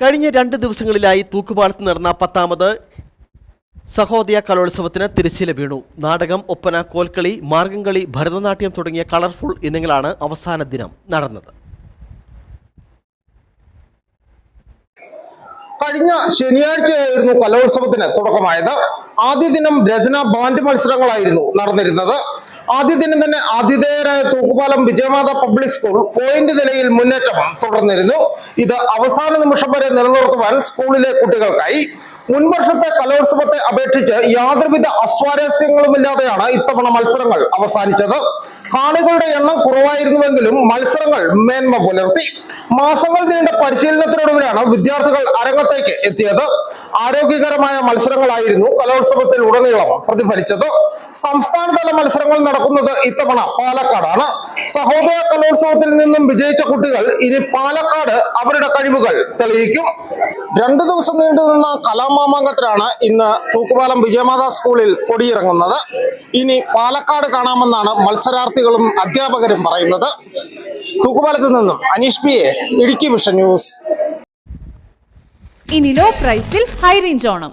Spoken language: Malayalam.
കഴിഞ്ഞ രണ്ട് ദിവസങ്ങളിലായി തൂക്കുപാലത്ത് നടന്ന പത്താമത് സഹോദയ കലോത്സവത്തിന് തിരശ്ശീല വീണു. നാടകം ഒപ്പന കോൽക്കളി മാർഗംകളി ഭരതനാട്യം തുടങ്ങിയ കളർഫുൾ ഇനങ്ങളാണ് അവസാന ദിനം നടന്നത്. കഴിഞ്ഞ ശനിയാഴ്ചയായിരുന്നു കലോത്സവത്തിന് തുടക്കമായത്. ആദ്യ ദിനം രചന ബാൻഡ് മത്സരങ്ങളായിരുന്നു നടന്നിരുന്നത്. ആദ്യ ദിനം തന്നെ ആതിഥേയരായ Thookkupalam Vijayamatha public school point നിലയിൽ മുന്നേറ്റം തുടർന്നിരുന്നു. ഇത് അവസാന നിമിഷം വരെ നിലനിർത്തുവാൻ സ്കൂളിലെ കുട്ടികൾക്കായി മുൻവർഷത്തെ കലോത്സവത്തെ അപേക്ഷിച്ച് യാതൊരുവിധ അസ്വാരസ്യങ്ങളുമില്ലാതെയാണ് ഇത്തവണ മത്സരങ്ങൾ അവസാനിച്ചത്. കാണികളുടെ എണ്ണം കുറവായിരുന്നുവെങ്കിലും മത്സരങ്ങൾ മേന്മ പുലർത്തി. മാസങ്ങൾ നീണ്ട പരിശീലനത്തിനൊടുവിലാണ് വിദ്യാർത്ഥികൾ അരങ്ങത്തേക്ക് എത്തിയത്. ആരോഗ്യകരമായ മത്സരങ്ങളായിരുന്നു കലോത്സവത്തിൽ ഉടനീളം പ്രതിഫലിച്ചത്. സംസ്ഥാനതല മത്സരങ്ങൾ നടക്കുന്നത് ഇത്തവണ പാലക്കാടാണ്. സഹോദര കലോത്സവത്തിൽ നിന്നും വിജയിച്ച കുട്ടികൾ ഇനി പാലക്കാട് അവരുടെ കഴിവുകൾ തെളിയിക്കും. രണ്ടു ദിവസം നീണ്ടുനിന്ന കലാമാമാങ്കത്തിലാണ് ഇന്ന് തൂക്കുപാലം വിജയമാതാ സ്കൂളിൽ കൊടിയിറങ്ങുന്നത്. ഇനി പാലക്കാട് കാണാമെന്നാണ് മത്സരാർത്ഥികളും അധ്യാപകരും പറയുന്നത്. തൂക്കുപാലത്ത് നിന്നും Aneesh P A Idukki vision news. ഇനി ലോ പ്രൈസിൽ ഹൈ റേഞ്ച് ഓണം.